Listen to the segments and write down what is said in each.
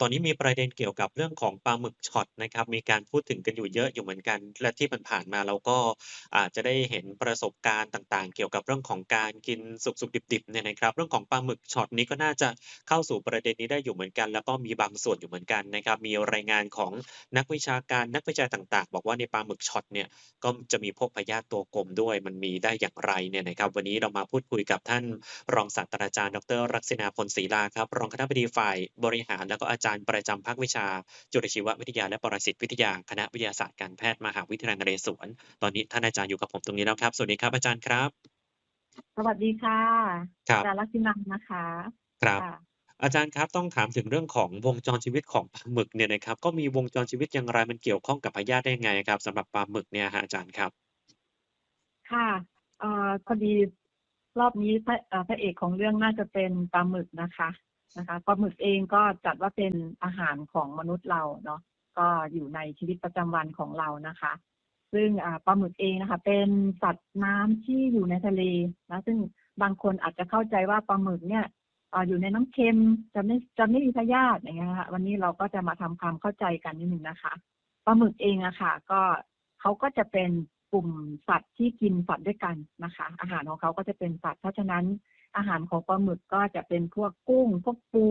ตอนนี้มีประเด็นเกี่ยวกับเรื่องของปลาหมึกช็อตนะครับ มีการพูดถึงกันอยู่เยอะอยู่เหมือนกัน และที่ผ่านๆมาเราก็อาจจะได้เห็นประสบการณ์ต่างๆ เกี่ยวกับเรื่องของการกินสุกๆดิบๆเนี่ยนะครับ เรื่องของปลาหมึกช็อตนี้ก็น่าจะเข้าสู่ประเด็นนี้ได้อยู่เหมือนกัน แล้วก็มีบางส่วนอยู่เหมือนกันนะครับ มีรายงานของนักวิชาการนักวิจัยต่างๆ บอกว่าในปลาหมึกช็อตเนี่ยก็จะมีพวกพยาธิตัวกลมด้วย มันมีได้อย่างไรเนี่ยนะครับ วันนี้เรามาพูดคุยกับท่านรองศาสตราจารย์ ดร รักษณาพลศรีลาครับรองคณบดีฝ่ายบริหารแล้วก็อาจารย์ประจำภาควิชา จุลชีววิทยาและปรสิตวิทยาคณะวิทยาศาสตร์การแพทย์มหาวิทยาลัยนเรศวร ตอนนี้ท่านอาจารย์อยู่กับผมตรงนี้แล้วครับ สวัสดีครับอาจารย์ครับ สวัสดีค่ะครับอาจารย์ลักษณันนะคะ ครับค่ะอาจารย์ครับต้องถามถึงเรื่องของวงจรชีวิตของปลาหมึกเนี่ยนะครับ ก็มีวงจรชีวิตอย่างไรมันเกี่ยวข้องกับพยาธิได้ยังไงครับสำหรับปลาหมึกเนี่ยฮะอาจารย์ครับ?ค่ะเอ่อพอดีรอบนี้พระเอ่อพระเอกของเรื่องน่าจะเป็นปลาหมึกนะคะ นะคะปลาหมึกเองก็จัดว่าเป็นอาหารของมนุษย์เราเนาะก็อยู่ในชีวิตประจำวันของเรานะคะ ซึ่งปลาหมึกเองนะคะ เป็นสัตว์น้ำที่อยู่ในทะเลนะซึ่งบางคนอาจจะเข้าใจว่าปลาหมึกเนี่ยอยู่ในน้ำเค็มจะไม่จะไม่มีพยาธิอย่างเงี้ยนะคะวันนี้เราก็จะมาทำความเข้าใจกันนิดหนึ่งนะคะปลาหมึกเองอะค่ะ ก็เขาก็จะเป็นกลุ่มสัตว์ที่กินสัตว์ด้วยกันนะคะ อาหารของเขาก็จะเป็นสัตว์เพราะฉะนั้น อาหารของปลาหมึกก็จะเป็นพวกกุ้งพวกปู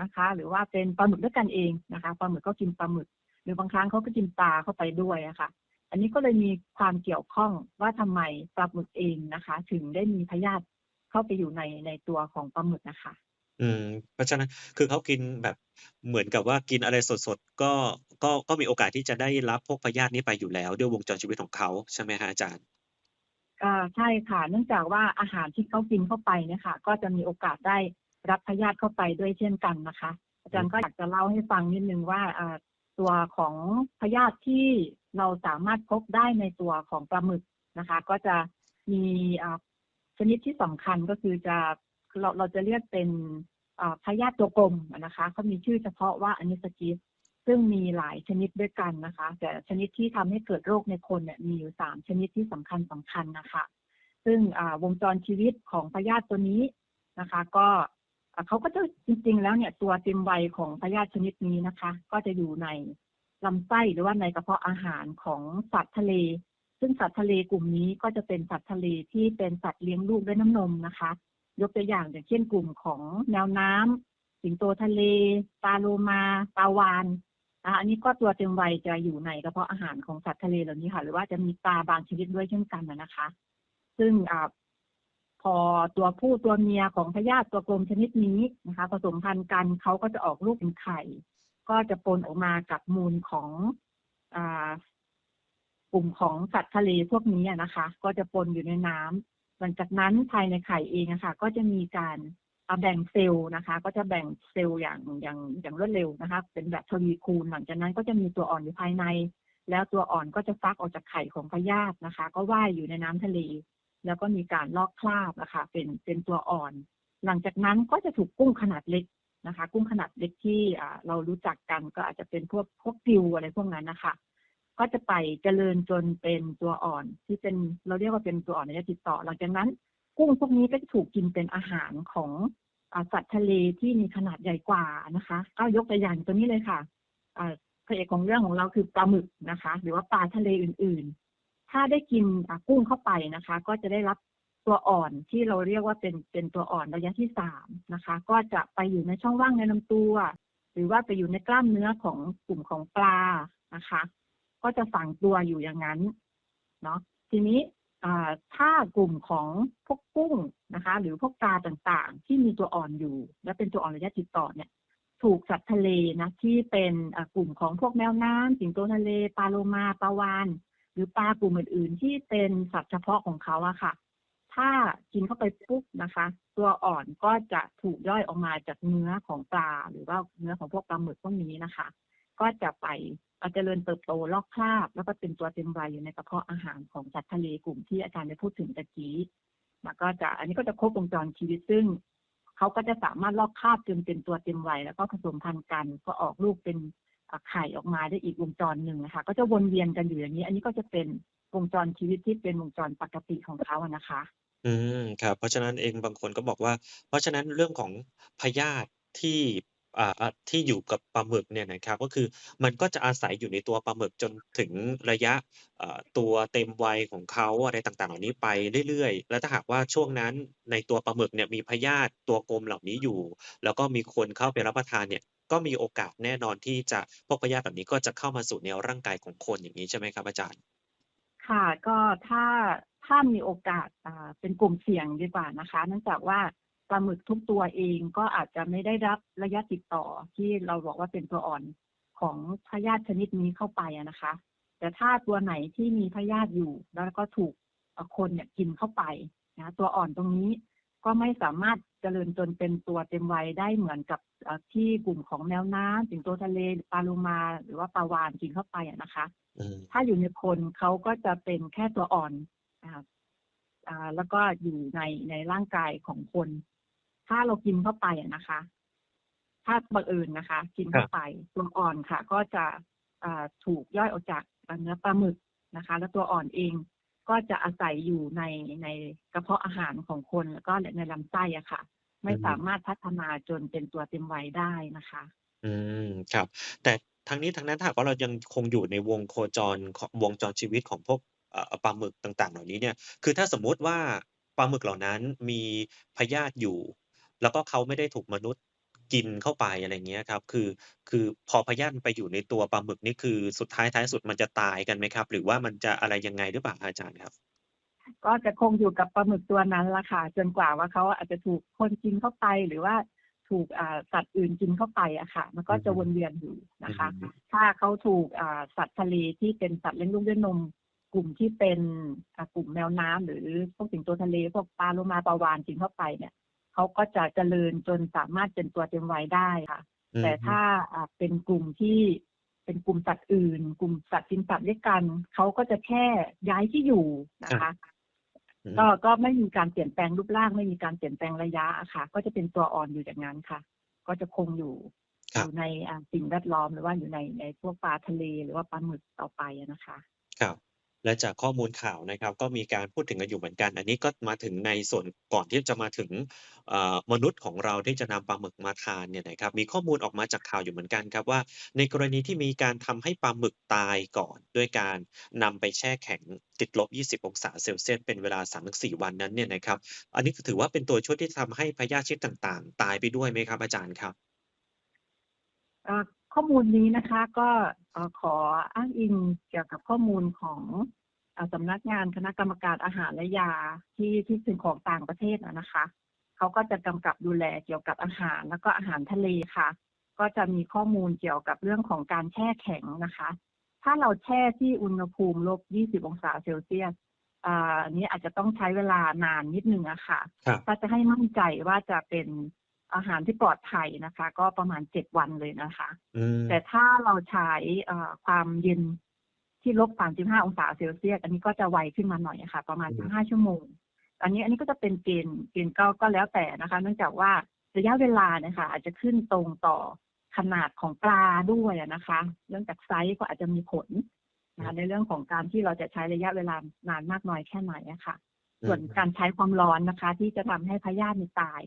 นะคะ หรือว่าเป็นปลาหมึกด้วยกันเองนะคะปลาหมึกก็กินปลาหมึก หรือบางครั้งเขาก็กินปลาเข้าไปด้วยอะค่ะอันนี้ก็เลยมีความเกี่ยวข้องว่าทำไมปลาหมึกเองนะคะ ถึงได้มีพยาธิเข้าไปอยู่ในในตัวของปลาหมึกอะคะ อืมเพราะฉะนั้นคือเขากินแบบเหมือนกับว่ากินอะไรสดๆก็ก็ก็มีโอกาสที่จะได้รับพวกพยาธินี้ไปอยู่แล้วด้วยวงจรชีวิตของเขาใช่ไหมครับอาจารย์? อ่าใช่ค่ะ เนื่องจากว่าอาหารที่เขากินเข้าไปเนี่ยค่ะ ก็จะมีโอกาสได้รับพยาธิเข้าไปด้วยเช่นกันนะคะ อาจารย์ก็อยากจะเล่าให้ฟังนิดนึงว่าอ่าตัวของพยาธิที่เราสามารถพบได้ในตัวของปลาหมึกนะคะ ก็จะมีอ่าชนิดที่สำคัญก็คือจะเราเราจะเรียกเป็นอ่าพยาธิตัวกลมนะคะเขามีชื่อเฉพาะว่า Anisakis ซึ่งมีหลายชนิดด้วยกันนะคะ แต่ชนิดที่ทำให้เกิดโรคในคนเนี่ยมีอยู่3ชนิดที่สำคัญๆน่ะคะ ซึ่งวงจรชีวิตของพยาธิตัวนี้นะคะ ก็เขาก็จะจริง ๆ แล้วเนี่ยตัวเต็มวัยของพยาธิชนิดนี้นะคะ ก็จะอยู่ในลำไส้หรือว่าในกระเพาะอาหารของสัตว์ทะเล ซึ่งสัตว์ทะเลกลุ่มนี้ก็จะเป็นสัตว์ทะเลที่เป็นสัตว์เลี้ยงลูกด้วยน้ำนมนะคะ ยกตัวอย่างอย่างเช่นกลุ่มของแมวน้ำสิงโตทะเลปลาโลมาปลาวาฬ นะคะอันนี้ก็ตัวเต็มวัยจะอยู่ในกระเพาะอาหารของสัตว์ทะเลเหล่านี้ค่ะ หรือว่าจะมีปลาบางชนิดด้วยเช่นกันนะคะ ซึ่งอพอตัวผู้ตัวเมียของพยาธิตัวกลมชนิดนี้นะคะ ผสมพันธุ์กันเขาก็จะออกลูกเป็นไข่ ก็จะปนออกมากับมูลของอกลุ่มของสัตว์ทะเลพวกนี้นะคะ ก็จะปนอยู่ในน้ำหลังจากนั้นภายในไข่เองอะค่ะก็จะมีการ แบ่งเซลล์นะคะ ก็จะแบ่งเซลล์อย่างอย่างอย่างรวดเร็วนะคะ เป็นแบบทวีคูณ หลังจากนั้นก็จะมีตัวอ่อนอยู่ภายใน แล้วตัวอ่อนก็จะฟักออกจากไข่ของพยาธินะคะ ก็ว่ายอยู่ในน้ำทะเล แล้วก็มีการลอกคราบอะคะเป็นเป็นตัวอ่อน หลังจากนั้นก็จะถูกกุ้งขนาดเล็กนะคะ กุ้งขนาดเล็กที่เรารู้จักกันก็อาจจะเป็นพวกพวกปลิวอะไรพวกนั้นนะคะก็จะไปเจริญจนเป็นตัวอ่อนที่เป็นเราเรียกว่าเป็นตัวอ่อนในระยะติดต่อ หลังจากนั้น กุ้งพวกนี้ก็จะถูกกินเป็นอาหารของอสัตว์ทะเลที่มีขนาดใหญ่กว่านะคะก็ยกตัวอย่างตัวนี้เลยค่ะพระเอกของเรื่องของเราคือปลาหมึกนะคะ หรือว่าปลาทะเลอื่นๆ ถ้าได้กินกุ้งเข้าไปนะคะ ก็จะได้รับตัวอ่อนที่เราเรียกว่าเป็นเป็นตัวอ่อนระยะที่3นะคะ ก็จะไปอยู่ในช่องว่างในลำตัว หรือว่าไปอยู่ในกล้ามเนื้อของกลุ่มของปลานะคะ ก็จะฝังตัวอยู่อย่างงั้นเนาะทีนี้ ถ้ากลุ่มของพวกกุ้งนะคะ หรือพวกปลาต่างๆ ที่มีตัวอ่อนอยู่ และเป็นตัวอ่อนระยะติดต่อเนี่ย ถูกสัตว์ทะเลนะที่เป็นกลุ่มของพวกแมวน้ำสิงโตทะเลปลาโลมาปลาวาฬหรือปลากลุ่มอื่นๆ ที่เป็นสัตว์เฉพาะของเขาอะค่ะ ถ้ากินเข้าไปปุ๊บนะคะ ตัวอ่อนก็จะถูกย่อยออกมาจากเนื้อของปลา หรือว่าเนื้อของพวกปลาหมึกพวกนี้นะคะ ก็จะไป เจริญเติบโตลอกคราบ แล้วก็เป็นตัวเต็มวัยอยู่ในกระเพาะอาหารของสัตว์ทะเลกลุ่มที่อาจารย์ได้พูดถึงตะกี้มันก็จะอันนี้ก็จะครบวงจรชีวิตซึ่งเขาก็จะสามารถลอกคราบจนเป็นตัวเต็มวัยแล้วก็ผสมพันธุ์กัน ก็ออกลูกเป็นไข่ออกมาได้อีกวงจรหนึ่งอะคะก็จะวนเวียนกันอยู่อย่างนี้ อันนี้ก็จะเป็นวงจรชีวิตที่เป็นวงจรปกติของเขาอะนะคะ อืมครับเพราะฉะนั้นเองบางคนก็บอกว่า เพราะฉะนั้นเรื่องของพยาธิที่ อ่าอ่าที่อยู่กับปลาหมึกเนี่ยนะครับ ก็คือมันก็จะอาศัยอยู่ในตัวปลาหมึกจนถึงระยะเอ่อตัวเต็มวัยของเขาอะไรต่างๆ เหล่านี้ไปเรื่อยๆ แล้วถ้าหากว่าช่วงนั้นในตัวปลาหมึกเนี่ยมีพยาธิตัวกลมเหล่านี้อยู่ แล้วก็มีคนเข้าไปรับประทานเนี่ย ก็มีโอกาสแน่นอนที่จะพวกพยาธิแบบนี้ก็จะเข้ามาสู่ในร่างกายของคนอย่างงี้ใช่ไหมครับอาจารย์?ค่ะก็ถ้าถ้ามีโอกาสอ่าเป็นกลุ่มเสี่ยงดีกว่านะคะ เนื่องจากว่า ปลาหมึกทุกตัวเองก็อาจจะไม่ได้รับระยะติดต่อที่เราบอกว่าเป็นตัวอ่อนของพยาธิชนิดนี้เข้าไปอะนะคะ แต่ถ้าตัวไหนที่มีพยาธิอยู่ แล้วก็ถูกเอ่อคนเนี่ยกินเข้าไปนะคะตัวอ่อนตรงนี้ก็ไม่สามารถเจริญจนเป็นตัวเต็มวัยได้เหมือนกับเอ่อที่กลุ่มของแมวน้ำสิงโตทะเลปลาโลมา หรือว่าปลาวาฬกินเข้าไปอะนะคะอืมถ้าอยู่ในคนเขาก็จะเป็นแค่ตัวอ่อนนะคะอ่าแล้วก็อยู่ในในร่างกายของคน ถ้าเรากินเข้าไปอะนะคะ ถ้าบังเอิญนะคะ กินเข้าไปตัวอ่อนค่ะ ก็จะถูกย่อยออกจากเนื้อปลาหมึกนะคะ แล้วตัวอ่อนเองก็จะอาศัยอยู่ในในกระเพาะอาหารของคนแล้วก็ในลำไส้อะค่ะ ไม่สามารถพัฒนาจนเป็นตัวเต็มวัยได้นะคะ อืมครับ แต่ทั้งนี้ทั้งนั้นถ้ากว่าเรายังคงอยู่ในวงโคจรวงจรชีวิตของพวกปลาหมึกต่าง ๆ เหล่านี้เนี่ย คือถ้าสมมุติว่าปลาหมึกเหล่านั้นมีพยาธิอยู่ แล้วก็เขาไม่ได้ถูกมนุษย์กินเข้าไปอะไรอย่างเงี้ยครับ คือ คือพอพยาธิมันไปอยู่ในตัวปลาหมึกนี่คือสุดท้ายท้ายสุดมันจะตายกันไหมครับ?หรือว่ามันจะอะไรยังไงหรือเปล่าครับอาจารย์ครับ?ก็จะคงอยู่กับปลาหมึกตัวนั้นล่ะค่ะจนกว่าว่าเขาอาจจะถูกคนกินเข้าไปหรือว่าถูกอ่าสัตว์อื่นกินเข้าไปอะค่ะ มันก็อือจะฮึวนเวียนอยู่นอืะคะอฮึถ้าเขาถูกอ่าสัตว์ทะเลที่เป็นสัตว์เลี้ยงลูกด้วยนม กลุ่มที่เป็นอ่ากลุ่มแมวน้ำหรือพวกสิงโตทะเลพวกปลาโลมาปลาวาฬกินเข้าไปเนี่ย เขาก็จะเจริญจนสามารถเป็นตัวเต็มวัยได้ค่ะอืแอต่ฮถ้าึอ่าเป็นกลุ่มที่เป็นกลุ่มสัตว์อื่น กลุ่มสัตว์กินสัตว์ด้วยกันเขาก็จะแค่ย้ายที่อยู่นคะรับคะอืก็มก็ไม่มีการเปลี่ยนแปลงรูปร่างไม่มีการเปลี่ยนแปลงระยะอะค่ะ ก็จะเป็นตัวอ่อนอยู่อย่างงั้นค่ะ ก็จะคงอยู่ครอยัูบ่ในอ่าสิ่งแวดล้อมหรือว่าอยู่ในในพวกปลาทะเลหรือว่าปลาหมึกต่อไปอะนะคะ ครับ และจากข้อมูลข่าวนะครับ ก็มีการพูดถึงกันอยู่เหมือนกัน อันนี้ก็มาถึงในส่วนก่อนที่จะมาถึงเอ่อมนุษย์ของเราที่จะนำปลาหมึกมาทานเนี่ยนะครับ มีข้อมูลออกมาจากข่าวอยู่เหมือนกันครับว่า ในกรณีที่มีการทำให้ปลาหมึกตายก่อน ด้วยการนำไปแช่แข็งติดลบ 20 องศาเซลเซียสเป็นเวลา 3-4 วันนั้นเนี่ยนะครับ อันนี้ถือว่าเป็นตัวช่วยที่ทำให้พยาธิชนิดต่าง ๆ ตายไปด้วยไหมครับอาจารย์ครับ? อ่าข้อมูลนี้นะคะก็เอ่อขออ้างอิงเกี่ยวกับข้อมูลของอ่าสำนักงานคณะกรรมการอาหารและยาที่ที่เป็นของต่างประเทศอะนะคะเขาก็จะกำกับดูแลเกี่ยวกับอาหารแล้วก็อาหารทะเลค่ะ ก็จะมีข้อมูลเกี่ยวกับเรื่องของการแช่แข็งนะคะ ถ้าเราแช่ที่อุณหภูมิ -20 องศาเซลเซียสอ่าอันนี้อาจจะต้องใช้เวลานานนิดหนึ่งอะค่ะครับถ้าจะให้มั่นใจว่าจะเป็น อาหารที่ปลอดภัยนะคะ ก็ประมาณ7วันเลยนะคะอืแต่มถ้าเราใช้เอ่อความเย็นที่ -35 องศาเซลเซียสอันนี้ก็จะไวขึ้นมาหน่อยอะค่ะ ประมาณอืม15ชั่วโมง อันนี้อันนี้ก็จะเป็นเกณฑ์เกณฑ์ก็ก็แล้วแต่นะคะ เนื่องจากว่าระยะเวลาเนี่ยค่ะอาจจะขึ้นตรงต่อขนาดของปลาด้วยอะนะคะเนื่องจากไซซ์ก็อาจจะมีผลอืนะคะมในเรื่องของการที่เราจะใช้ระยะเวลานานมากน้อยแค่ไหนอะค่ะอืส่วนกามรใช้ความร้อนนะคะ ที่จะทำให้พยาธิเนี่ยตาย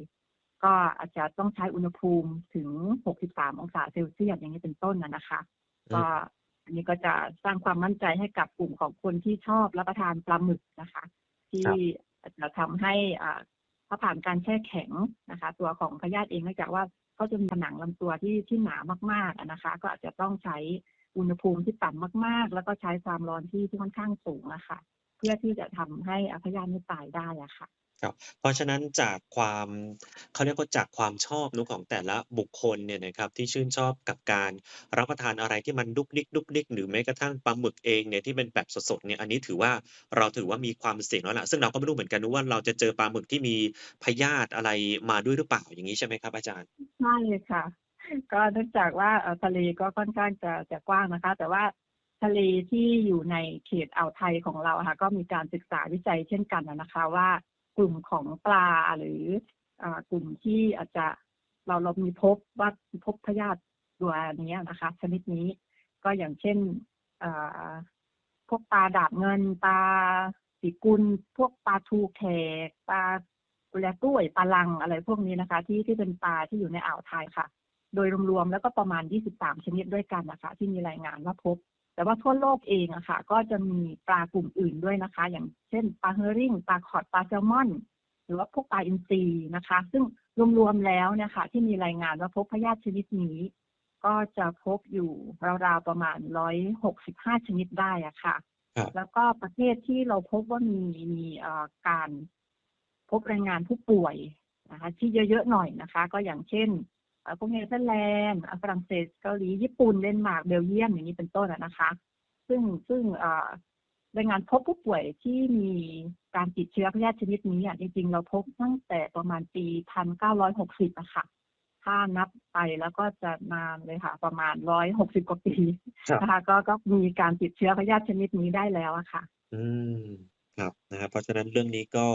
ก็อาจจะต้องใช้อุณหภูมิถึง 63 องศาเซลเซียสอย่างงี้เป็นต้นอะนะคะอืก็มอันนี้ก็จะสร้างความมั่นใจให้กับกลุ่มของคนที่ชอบรับประทานปลาหมึกนะคะ ที่ครับอาจจะทำให้อ่าถ้าผ่านการแช่แข็งนะคะ ตัวของพยาธิเองเนื่องจากว่าเขาจะมีผนังลำตัวที่ที่หนามากๆอะนะคะ ก็อาจจะต้องใช้อุณหภูมิที่ต่ำมาก ๆ แล้วก็ใช้ความร้อนที่ที่ค่อนข้างสูงอะค่ะเพื่อที่จะทำให้อ่าพยาธิไม่ตายได้อะค่ะ ครับ เพราะฉะนั้นจากความ เขาเรียกว่าจากความชอบเนาะของแต่ละบุคคลเนี่ยนะครับ ที่ชื่นชอบกับการรับประทานอะไรที่มันดุกดิกๆหรือแม้กระทั่งปลาหมึกเองเนี่ยที่เป็นแบบสดๆเนี่ย อันนี้ถือว่า เราถือว่ามีความเสี่ยงแล้วล่ะ ซึ่งเราก็ไม่รู้เหมือนกันนะว่าเราจะเจอปลาหมึกที่มีพยาธิอะไรมาด้วยหรือเปล่าอย่างงี้ใช่ไหมครับอาจารย์?ใช่ค่ะ ก็เนื่องจากว่าทะเลก็ค่อนข้างจะจะกว้างนะคะ แต่ว่าทะเลที่อยู่ในเขตอ่าวไทยของเราค่ะ ก็มีการศึกษาวิจัยเช่นกันนะคะว่า กลุ่มของปลาหรืออ่ากลุ่มที่อาจจะเราเรามีพบว่าพบพยาธิตัวนี้นะคะ ชนิดนี้ก็อย่างเช่นอ่าพวกปลาดาบเงินปลาปีกุล พวกปลาทูแขกปลากุแลกล้วยปลาลังอะไรพวกนี้นะคะ ที่ที่เป็นปลาที่อยู่ในอ่าวไทยค่ะ โดยรวมๆแล้วก็ประมาณ 23 ชนิดด้วยกันนะคะ ที่มีรายงานว่าพบ แต่ว่าทั่วโลกเองอะค่ะ ก็จะมีปลากลุ่มอื่นด้วยนะคะ อย่างเช่นปลาเฮอริงปลาคอดปลาแซลมอน หรือว่าพวกปลาอินทรีนะคะ ซึ่งรวมๆแล้วเนี่ยค่ะ ที่มีรายงานว่าพบพยาธิชนิดนี้ ก็จะพบอยู่ราวๆประมาณ165ชนิดได้อะค่ะครับแล้วก็ประเทศที่เราพบว่ามีมีเอ่อการพบรายงานผู้ป่วยนะคะ ที่เยอะๆหน่อยนะคะ ก็อย่างเช่นเอ่อ พวกเนเธอร์แลนด์อะฝรั่งเศสเกาหลีญี่ปุ่นเดนมาร์กเบลเยียมอย่างนี้เป็นต้นอะนะคะ ซึ่งซึ่งเอ่อรายงานพบผู้ป่วยที่มีการติดเชื้อพยาธิชนิดนี้อะจริงๆ เราพบตั้งแต่ประมาณปี 1960อะค่ะถ้านับไปแล้วก็จะนานเลยค่ะ ประมาณ 160 กว่าปีครับนะคะก็ก็มีการติดเชื้อพยาธิชนิดนี้ได้แล้วอะค่ะ อืม ครับนะครับเพราะฉะนั้นเรื่องนี้ก็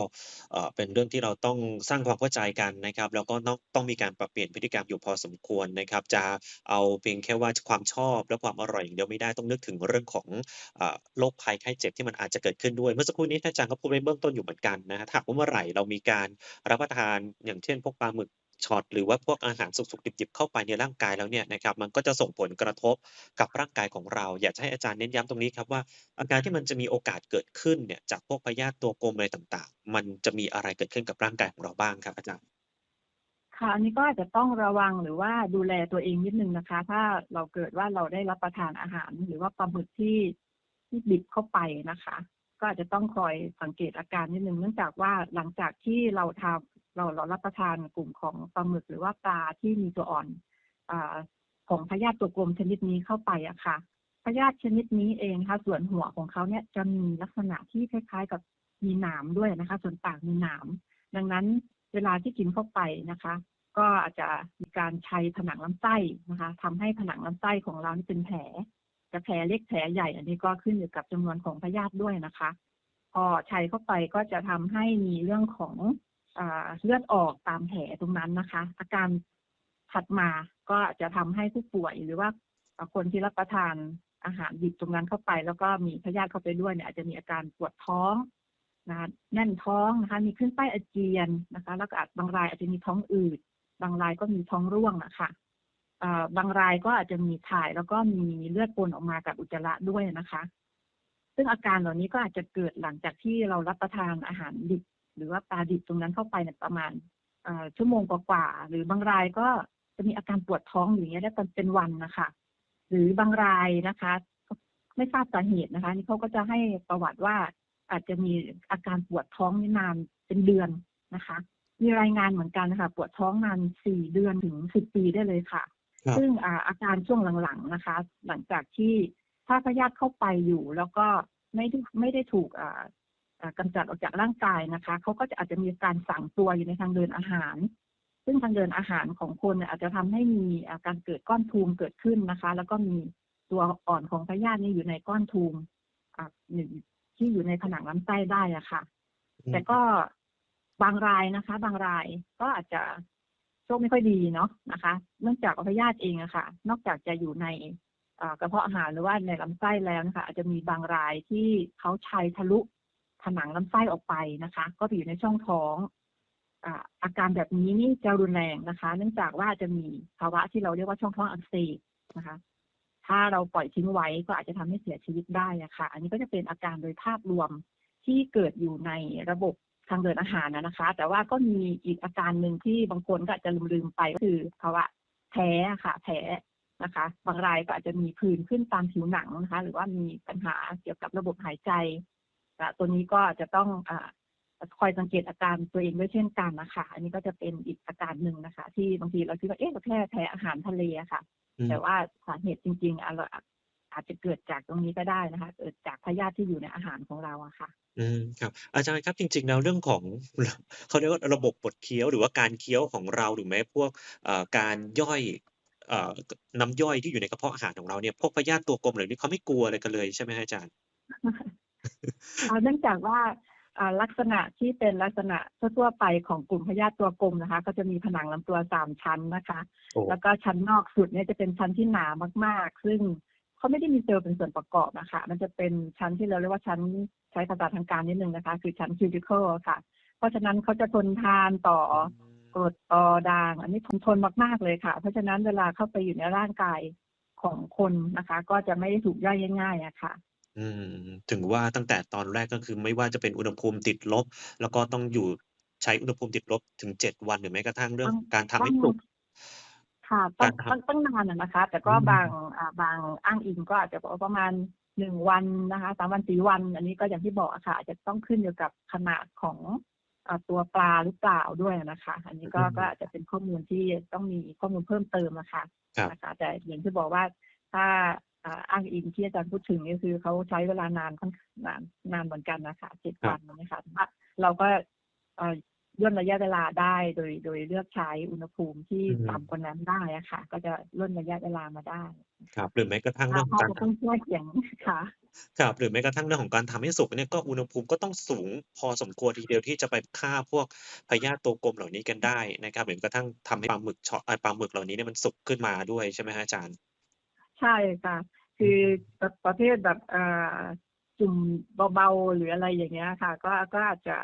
เอ่อเป็นเรื่องที่เราต้องสร้างความเข้าใจกันนะครับ แล้วก็ต้องต้องมีการปรับเปลี่ยนพฤติกรรมอยู่พอสมควรนะครับ จะเอาเพียงแค่ว่าความชอบและความอร่อยอย่างเดียวไม่ได้ต้องนึกถึงเรื่องของเอ่อโรคภัยไข้เจ็บที่มันอาจจะเกิดขึ้นด้วย เมื่อสักครู่นี้ท่านอาจารย์ก็พูดไว้เบื้องต้นอยู่เหมือนกันนะฮะถ้าหากว่าเมื่อไหร่เรามีการรับประทานอย่างเช่นพวกปลาหมึก ช็อตหรือว่าพวกอาหารสุกๆดิบๆเข้าไปในร่างกายแล้วเนี่ยนะครับมันก็จะส่งผลกระทบกับร่างกายของเรา อยากจะให้อาจารย์เน้นย้ำตรงนี้ครับว่า อาการที่มันจะมีโอกาสเกิดขึ้นเนี่ยจากพวกพยาธิตัวกลมอะไรต่างๆ มันจะมีอะไรเกิดขึ้นกับร่างกายของเราบ้างครับอาจารย์ค่ะอันนี้ก็อาจจะต้องระวังหรือว่าดูแลตัวเองนิดนึงนะคะ ถ้าเราเกิดว่าเราได้รับประทานอาหาร หรือว่าปลาหมึกที่ที่ดิบเข้าไปนะคะ ก็อาจจะต้องคอยสังเกตอาการนิดนึงเนื่องจากว่าหลังจากที่เราทำ เราเรารับประทานกลุ่มของปลาหมึกหรือว่าปลาที่มีตัวอ่อนอของพยาธิตัวกลมชนิดนี้เข้าไปอะค่ะพยาธิชนิดนี้เองนะคะส่วนหัวของเขาเนี่ยจะมีลักษณะที่คล้ายๆกับมีหนามด้วยนะคะ ส่วนปากมีหนามดังนั้นเวลาที่กินเข้าไปนะคะ ก็อาจจะมีการใชัยผนังลำไส้นะคะทำให้ผนังลำไส้ของเรานี่เป็นแผลจะแผลเล็กแผลใหญ่ อันนี้ก็ขึ้นอยู่กับจำนวนของพยาธิด้วยนะคะ พอใชัยเข้าไปก็จะทำให้มีเรื่องของ เลือดออกตามแผลตรงนั้นนะคะ อาการถัดมาก็จะทำให้ผู้ป่วยหรือว่าคนที่รับประทานอาหารดิบตรงนั้นเข้าไป แล้วก็มีพยาธิเข้าไปด้วยเนี่ยอาจจะมีอาการปวดท้องนะแน่นท้องนะคะ มีขึ้นไส้อาเจียนนะคะ แล้วก็อาจบางรายอาจจะมีท้องอืดบางรายก็มีท้องร่วงนะคะบางรายก็อาจจะมีถ่ายแล้วก็มีเลือดปนออกมากับอุจจาระด้วยนะคะ ซึ่งอาการเหล่านี้ก็อาจจะเกิดหลังจากที่เรารับประทานอาหารดิบ หรือว่าปลาดิบตรงนั้นเข้าไปเนี่ยประมาณอ่าชั่วโมงกว่าๆหรือบางรายก็จะมีอาการปวดท้องอย่างเงี้ยได้เป็นวันนะคะ หรือบางรายนะคะ ไม่ทราบสาเหตุนะคะ นี่เขาก็จะให้ประวัติว่าอาจจะมีอาการปวดท้องนี่นานเป็นเดือนนะคะ มีรายงานเหมือนกันนะคะปวดท้องนานสี่เดือนถึงสิบปีได้เลยค่ะครับซึ่งอ่าอาการช่วงหลังๆนะคะ หลังจากที่ถ้าพยาธิเข้าไปอยู่แล้วก็ไม่ได้ไม่ได้ถูก อ่าอ่ากำจัดออกจากร่างกายนะคะเขาก็จะอาจจะมีการฝังตัวอยู่ในทางเดินอาหาร ซึ่งทางเดินอาหารของคนเนี่ยอาจจะทำให้มีอาการเกิดก้อนทูมเกิดขึ้นนะคะ แล้วก็มีตัวอ่อนของพยาธินี่อยู่ในก้อนทูมอ่าหนึ่งที่อยู่ในผนังลำไส้ได้อะค่ะ แต่ก็บางรายนะคะ บางรายก็อาจจะโชคไม่ค่อยดีเนาะนะคะ เนื่องจากพยาธิเองอะค่ะ นอกจากจะอยู่ในเอ่อกระเพาะอาหารหรือว่าในลำไส้แล้วนะคะ อาจจะมีบางรายที่เขาชัยทะลุ ผนังลำไส้ออกไปนะคะ ก็ไปอยู่ในช่องท้องอาการแบบนี้นี่จะรุนแรงนะคะ เนื่องจากว่าจะมีภาวะที่เราเรียกว่าช่องท้องอักเสบนะคะ ถ้าเราปล่อยทิ้งไว้ก็อาจจะทำให้เสียชีวิตได้ะค่ะ อันนี้ก็จะเป็นอาการโดยภาพรวมที่เกิดอยู่ในระบบทางเดินอาหารนะคะ แต่ว่าก็มีอีกอาการหนึ่งที่บางคนก็อาจจะลืมๆไปก็คือภาวะแพ้ค่ะ แพ้นะคะ บางรายก็อาจจะมีผื่นขึ้นตามผิวหนังนะคะ หรือว่ามีปัญหาเกี่ยวกับระบบหายใจ ตัวนี้ก็จะต้องอ่าคอยสังเกตอาการตัวเองด้วยเช่นกันนะคะ อันนี้ก็จะเป็นอีกอาการหนึ่งนะคะ ที่บางทีเราคิดว่าเอ๊ะเราแค่แพ้อาหารทะเลอะค่ะอืมแต่ว่าสาเหตุจริงๆอะเราอาจอาจจะเกิดจากตรงนี้ก็ได้นะคะ เกิดจากพยาธิที่อยู่ในอาหารของเราอะค่ะ อืมครับ อาจารย์ครับจริงๆแล้วเรื่องของเขาเรียกว่าระบบบดเคี้ยวหรือว่าการเคี้ยวของเราหรือแม้พวกเอ่อการย่อยเอ่อน้ำย่อยที่อยู่ในกระเพาะอาหารของเราเนี่ยพวกพยาธิตัวกลมเหล่านี้เขาไม่กลัวอะไรกันเลยใช่ไหมฮะอาจารย์ เอาเนื่องจากว่าอ่าลักษณะที่เป็นลักษณะทั่วๆไปของกลุ่มพยาธิตัวกลมนะคะ ก็จะมีผนังลำตัวสามชั้นนะคะโอ้แล้วก็ชั้นนอกสุดเนี่ยจะเป็นชั้นที่หนามาก ๆ ซึ่งเขาไม่ได้มีเซลล์เป็นส่วนประกอบนะคะ มันจะเป็นชั้นที่เราเรียกว่าชั้นใช้ภาษาทางการนิดนึงนะคะ คือชั้นคิวติเคิลค่ะ เพราะฉะนั้นเขาจะทนทานต่อกรดตอด่าง อันนี้ทนทนมาก ๆ เลยค่ะ เพราะฉะนั้นเวลาเข้าไปอยู่ในร่างกายของคนนะคะ ก็จะไม่ได้ถูกย่อยง่ายๆอะค่ะ อืม ถึงว่าตั้งแต่ตอนแรก ก็คือไม่ว่าจะเป็นอุณหภูมิติดลบ แล้วก็ต้องอยู่ ใช้อุณหภูมิติดลบถึง 7 วัน หรือแม้กระทั่งเรื่ตอง้องการทำต้ใองห้สุก ค่ะตก้อางรทต้อง ต้องนานอะนะคะ แต่ำกอื็บาง ม อ่า บางอ้างอิงก็อาจจะบอกว่าประมาณ 1 วันนะคะ 3 วัน 4 วัน อันนี้ก็อย่างที่บอกอะค่ะ อาจจะต้องขึ้นอยู่กับขนาดของอ่าตัวปลาหรือเปล่าด้วยอะนะคะ อันนี้ก็ อืก็ม อาจจะเป็นข้อมูลที่ต้องมีข้อมูลเพิ่มเติมอะค่ะครับ นะคะ แต่อย่างที่บอกว่า ถ้า อ่าอ้างอิงที่อาจารย์พูดถึงนี่คือเขาใช้เวลานานค่อนนานนานเหมือนกันน่ะค่ะ7ครวัับนอย่างเงี้ยค่ะแต่ว่าเราก็เอ่อย่นระยะเวลาได้โดยโดยเลือกใช้อุณหภูมิที่อืต่ำกมว่านั้นได้อะค่ะ ก็จะย่นระยะเวลามาได้ ครับ หรือแม้กระทั่งถเร้ืา่องขถอ้งาการจะทต้องแช่แข็งค่ะ ครับ หรือแม้กระทั่งเรื่องของการทำให้สุกเนี่ยก็อุณหภูมิก็ต้องสูงพอสมควรทีเดียวที่จะไปฆ่าพวกพยาธิตัวกลมเหล่านี้กันได้นะครับหรือกระทั่งทำให้ปลาหมึกเฉาะเอ่อปลาหมึกเหล่านี้เนี่ยมันสุกขึ้นมาด้วยใช่ไหมครับอาจารย์? ใช่ค่ะคอืือมแบบประเภทแบบอ่าจุ่มเบาๆหรืออะไรอย่างเงี้ยค่ะ ก็ก็อาจจะ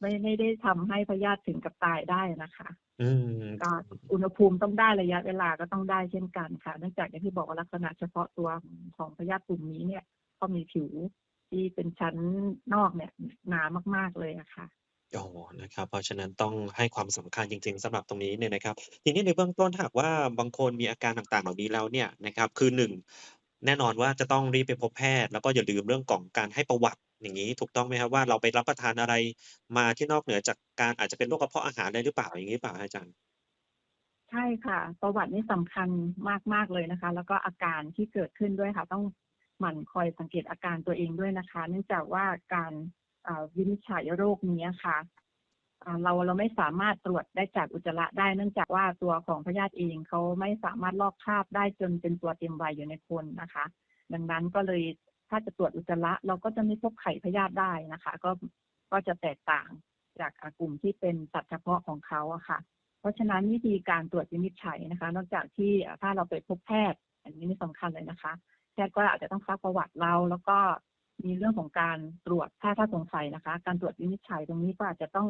ไม่ไม่ได้ทำให้พยาธิถึงกับตายได้นะคะ อืม ก็อุณหภูมิต้องได้ระยะเวลาก็ต้องได้เช่นกันค่ะ เนื่องจากอย่างที่บอกว่าลักษณะเฉพาะตัวของของพยาธิกลุ่มนี้เนี่ย ก็มีผิวที่เป็นชั้นนอกเนี่ยหนามากๆเลยอะค่ะ อ๋อ นะครับ เพราะฉะนั้นต้องให้ความสำคัญจริง ๆ สำหรับตรงนี้เนี่ยนะครับ ทีนี้ในเบื้องต้นถ้าหากว่าบางคนมีอาการต่าง ๆ เหล่านี้แล้วเนี่ยนะครับ คือ 1 แน่นอนว่าจะต้องรีบไปพบแพทย์ แล้วก็อย่าลืมเรื่องของการให้ประวัติ อย่างงี้ ถูกต้องไหมครับว่า เราไปรับประทานอะไรมาที่นอกเหนือจากการ อาจจะเป็นโรคกระเพาะอาหารอะไรหรือเปล่า อย่างงี้หรือเปล่าครับอาจารย์?ใช่ค่ะ ประวัตินี่สำคัญมาก ๆ เลยนะคะ แล้วก็อาการที่เกิดขึ้นด้วยค่ะ ต้องหมั่นคอยสังเกตอาการตัวเองด้วยนะคะ เนื่องจากว่าการ วินิจฉัยโรคนี้ค่ะเราเราไม่สามารถตรวจได้จากอุจจาระได้เนื่องจากว่าตัวของพยาธิเองเขาไม่สามารถลอกคราบได้จนเป็นตัวเต็มวัยอยู่ในคนนะคะ ดังนั้นก็เลยถ้าจะตรวจอุจจาระเราก็จะไม่พบไข่พยาธิได้นะคะ ก็ก็จะแตกต่างจากกลุ่มที่เป็นสัตว์เฉพาะของเขาอะค่ะ เพราะฉะนั้นวิธีการตรวจวินิจฉัยนะคะ นอกจากที่ถ้าเราไปพบแพทย์ อันนี้นี่สำคัญเลยนะคะ แพทย์ก็อาจจะต้องซักประวัติเราแล้วก็ มีเรื่องของการตรวจถ้าถ้าสงสัยนะคะ การตรวจวินิจฉัยตรงนี้ก็อาจจะต้อง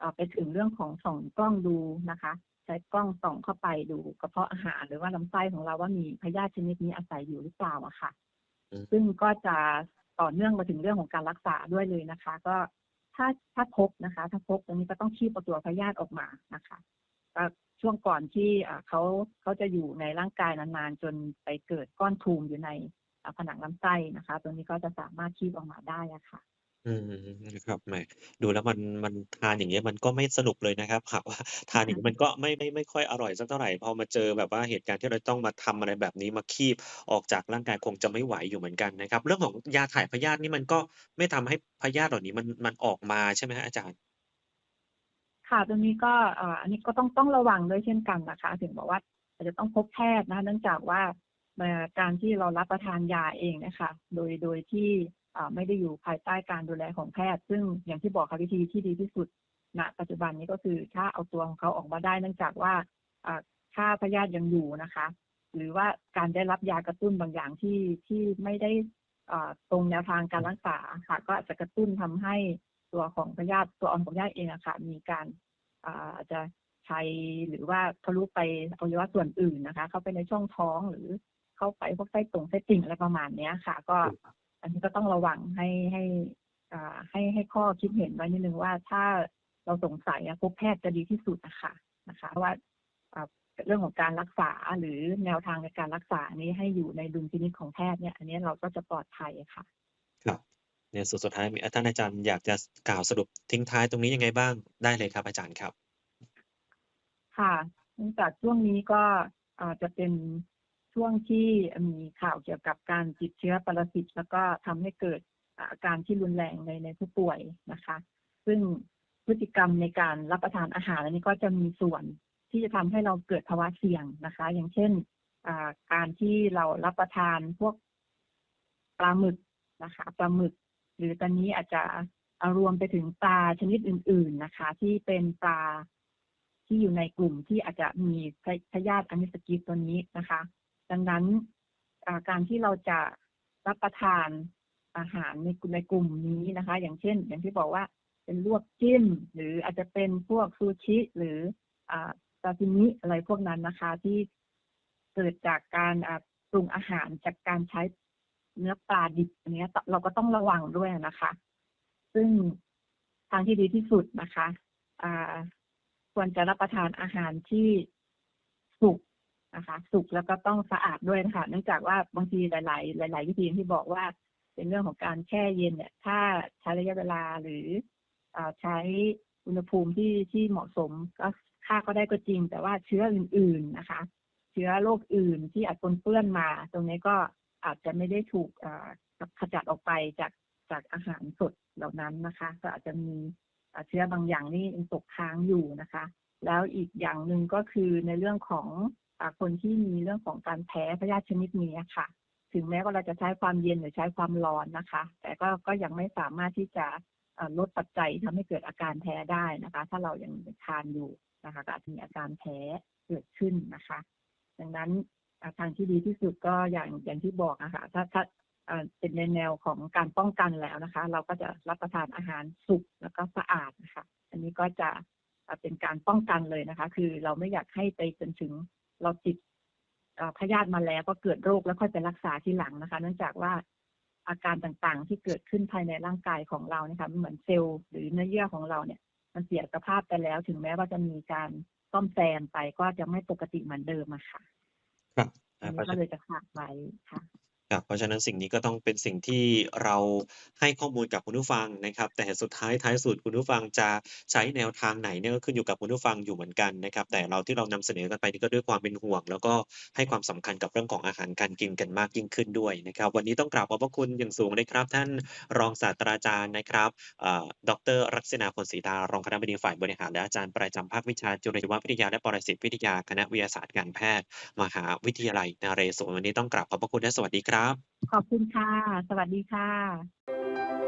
อ่าไปถึงเรื่องของส่องกล้องดูนะคะ ใช้กล้องส่องเข้าไปดูกระเพาะอาหาร หรือว่าลำไส้ของเราว่ามีพยาธิชนิดนี้อาศัยอยู่หรือเปล่าอะค่ะอืมซึ่งก็จะต่อเนื่องมาถึงเรื่องของการรักษาด้วยเลยนะคะ ก็ถ้าถ้าพบนะคะ ถ้าพบตรงนี้ก็ต้องคีบเอาตัวพยาธิออกมานะคะก็ช่วงก่อนที่อ่าเขาเขาจะอยู่ในร่างกายนานๆ จนไปเกิดก้อนทูมอยู่ในอ่า ผนังลำไส้นะคะตรงนี้ก็จะสามารถคีบออกมาได้อะค่ะ อืมนะครับแหมดูแล้วมันมันทานอย่างเงี้ยมันก็ไม่สนุกเลยนะครับหากว่าทานอย่างงี้มันก็ไม่ไม่ไม่ค่อยอร่อยสักเท่าไรพอมาเจอแบบว่าเหตุการณ์ที่เราต้องมาทำอะไรแบบนี้มาคีบออกจากร่างกายคงจะไม่ไหวอยู่เหมือนกันนะครับ เรื่องของยาถ่ายพยาธินี่มันก็ไม่ทำให้พยาธิเหล่านี้มันมันออกมาใช่ไหมครับอาจารย์?ค่ะตรงนี้ก็อ่าอันนี้ก็ต้องต้องระวังด้วยเช่นกันนะคะ ถึงบอกว่าอาจจะต้องพบแพทย์นะคะเนื่องจากว่าเอ่อ การที่เรารับประทานยาเองนี่ยค่ะโดยโดยที่ไม่ได้อยู่ภายใต้การดูแลของแพทย์ ซึ่งอย่างที่บอกค่ะวิธีที่ดีที่สุดณปัจจุบันนี้ก็คือถ้าเอาตัวของเขาออกมาได้เนื่องจากว่าอ่าถ้าพยาธิยังอยู่นะคะ หรือว่าการได้รับยากระตุ้นบางอย่างที่ที่ไม่ได้ตรงแนวทางการรักษาค่ะ ก็อาจจะกระตุ้นทำให้ตัวของพยาธิตัวอ่อนของพยาธิเองอะค่ะมีการอาจจะชัยหรือว่าทะลุไปอวัยวะส่วนอื่นนะคะ เข้าไปในช่องท้องหรือ เข้าไปพวกไส้ตงไส้ติ่งอะไรประมาณเนี้ยค่ะ ก็อันนี้ก็ต้องระวังให้ให้อ่าให้ให้ข้อคิดเห็นไว้นิดหนึ่งว่าถ้าเราสงสัยอะพบแพทย์จะดีที่สุดอะค่ะนะคะเพราะว่าอ่าเรื่องของการรักษาหรือแนวทางในการรักษานี้ให้อยู่ในดุลพินิจของแพทย์เนี่ย อันนี้เราก็จะปลอดภัยอะค่ะ ครับในส่วนสุดท้ายมีอ่าท่านอาจารย์อยากจะสกล่าวสรุปทิ้งท้ายตรงนี้ยังไงบ้าง?ได้เลยครับ อาจารย์ครับ ค่ะเนื่องจากช่วงนี้ก็อ่าจะเป็น ช่วงที่มีข่าวเกี่ยวกับการติดเชื้อปรสิตแล้วก็ทำให้เกิดอาการที่รุนแรงในในผู้ป่วยนะคะ ซึ่งพฤติกรรมในการรับประทานอาหารอันนี้ก็จะมีส่วนที่จะทำให้เราเกิดภาวะเสี่ยงนะคะ อย่างเช่นการที่เรารับประทานพวกปลาหมึกนะคะปลาหมึก หรือตอนนี้อาจจะอารวมไปถึงปลาชนิดอื่น ๆนะคะ ที่เป็นปลาที่อยู่ในกลุ่มที่อาจจะมีพยาธิ Anthracis ตัวนี้นะคะ ดังนั้นการที่เราจะรับประทานอาหารในกในกลุ่มนี้นะคะ อย่างเช่น อย่างที่บอกว่าเป็นลวกจิ้ม หรืออาจจะเป็นพวกซูชิ หรือซาซิมิอะไรพวกนั้นนะคะ ที่เกิดจากการปรุงอาหารจากการใช้เนื้อปลาดิบอันนี้เราก็ต้องระวังด้วยนะคะ ซึ่งทางที่ดีที่สุดนะคะควรจะรับประทานอาหารที่สุก นะคะสุกแล้วก็ต้องสะอาดด้วยนะคะเนื่องจากว่าบางทีหลาย ๆ หลาย ๆ วิธีที่บอกว่า เป็นเรื่องของการแช่เย็นเนี่ย ถ้าใช้ระยะเวลาหรืออใช้อุณหภูมิที่ที่เหมาะสมก็ฆ่าก็ได้ก็จริง แต่ว่าเชื้ออื่น ๆ นะคะ เชื้อโรคอื่นที่อาจปนเปื้อนมา ตรงนี้ก็อาจจะไม่ได้ถูกขจัดออกไปจากจากอาหารสดเหล่านั้นนะคะ ก็อาจจะมีเชื้อบางอย่างนี่ตกค้างอยู่นะคะ แล้วอีกอย่างหนึ่งก็คือในเรื่องของ คนที่มีเรื่องของการแพ้พยาธิชนิดนี้ค่ะ ถึงแม้ว่าเราจะใช้ความเย็นหรือใช้ความร้อนนะคะ แต่ก็ก็ยังไม่สามารถที่จะลดปัจจัยทำให้เกิดอาการแพ้ได้นะคะ ถ้าเรายังทานอยู่นะคะก็อาจจะมีอาการแพ้เกิดขึ้นนะคะ ดังนั้นทางที่ดีที่สุดก็อย่างอย่างที่บอกนะคะถ้าถ้าเป็นในแนวของการป้องกันแล้วนะคะ เราก็จะรับประทานอาหารสุกแล้วก็สะอาดนะคะ อันนี้ก็จะเป็นการป้องกันเลยนะคะ คือเราไม่อยากให้ไปจนถึง เราติดพยาธิมาแล้วก็เกิดโรคแล้วค่อยไปรักษาทีหลังนะคะ เนื่องจากว่าอาการต่างๆ ที่เกิดขึ้นภายในร่างกายของเรานะคะเหมือนเซลล์หรือเนื้อเยื่อของเราเนี่ย มันเสียสภาพไปแล้ว ถึงแม้ว่าจะมีการซ่อมแซมไปก็จะไม่ปกติเหมือนเดิมอะค่ะครับอันก็เลยจะฝากไว้ค่ะ ครับ เพราะฉะนั้นสิ่งนี้ก็ต้องเป็นสิ่งที่เราให้ข้อมูลกับคุณผู้ฟังนะครับ แต่สุดท้ายท้ายสุดคุณผู้ฟังจะใช้แนวทางไหนเนี่ยก็ขึ้นอยู่กับคุณผู้ฟังอยู่เหมือนกันนะครับ แต่เราที่เรานำเสนอกันไปนี่ก็ด้วยความเป็นห่วง แล้วก็ให้ความสำคัญกับเรื่องของอาหารการกินกันมากยิ่งขึ้นด้วยนะครับ วันนี้ต้องกราบขอบพระคุณอย่างสูงเลยครับ ท่านรองศาสตราจารย์นะครับอ่าดรรักษณาพลศรีดารองคณบดีฝ่ายบริหารและอาจารย์ประจำภาควิชาจุลชีววิทยาและปรสิตวิทยาคณะวิทยาศาสตร์การแพทย์ มหาวิทยาลัยนเรศวรวันนี้ต้องกราบขอบพระคุณและสวัสดีครับขอบคุณค่ะ สวัสดีค่ะ